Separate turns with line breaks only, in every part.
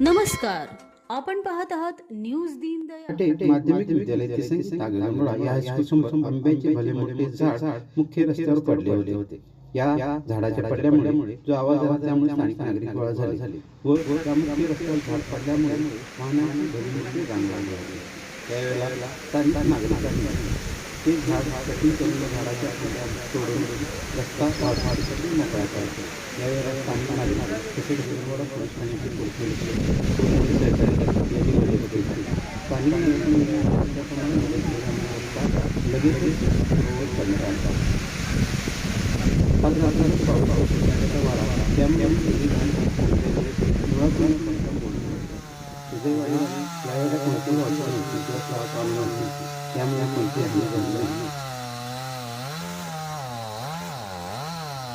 नमस्कार. आपण पाहत आहात न्यूज
पेठ माध्यमिक विद्यालय या हायस्कूल समोर आंब्याचे भले मोठे झाड मुख्य रस्त्यावर पडले होते. या झाडाच्या पडल्यामुळे जो आवाज आला त्यामुळे स्थानिक नागरिक गोळा झाले. व त्या मुख्य रस्त्यावर झाड पडल्यामुळे वाहनांची भली मोठी होती. त्यावेळेला स्थानिक नागरिकांनी ते झाड कटिंग केलेल्या झाडाच्या तोडून रस्ता वाढवाडीसाठी मोकळा करायचा या वेळेला पाणी मागे तसेच हिरवडा पुरुष पाण्याची पोचली खूप मोठी सहकार्य करतात याची मदत होते पाणी त्याप्रमाणे मदत केल्यामुळे लगेचच रोवर करण्यात आला अर्थात पाऊस औषधाचा वारा त्यामुळे मुळात घाण मुळातून पंखा बोलतो विजयवाडी यावेळेला कोणतीही अडचण नव्हती किंवा शाळा चालू नव्हती त्यामुळे कोणती हानी झाली नाही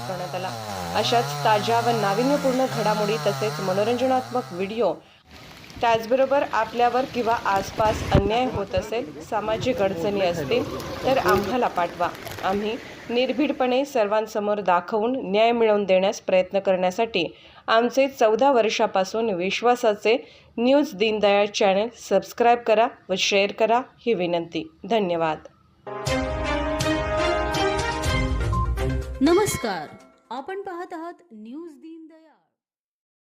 करण्यात आला अशाच ताज्या व नाविन्यपूर्ण घडामोडी तसेच मनोरंजनात्मक व्हिडिओ त्याचबरोबर आपल्यावर किंवा आसपास अन्याय होत असेल सामाजिक अडचणी असतील तर आम्हाला पाठवा. आम्ही निर्भीडपणे सर्वांसमोर दाखवून न्याय मिळवून देण्यास प्रयत्न करण्यासाठी आमचे चौदा वर्षापासून विश्वासाचे न्यूज दीनदयाळ चॅनल सबस्क्राईब करा व शेअर करा ही विनंती. धन्यवाद.
नमस्कार. आपण पाहत आहात न्यूज दीनदयाळ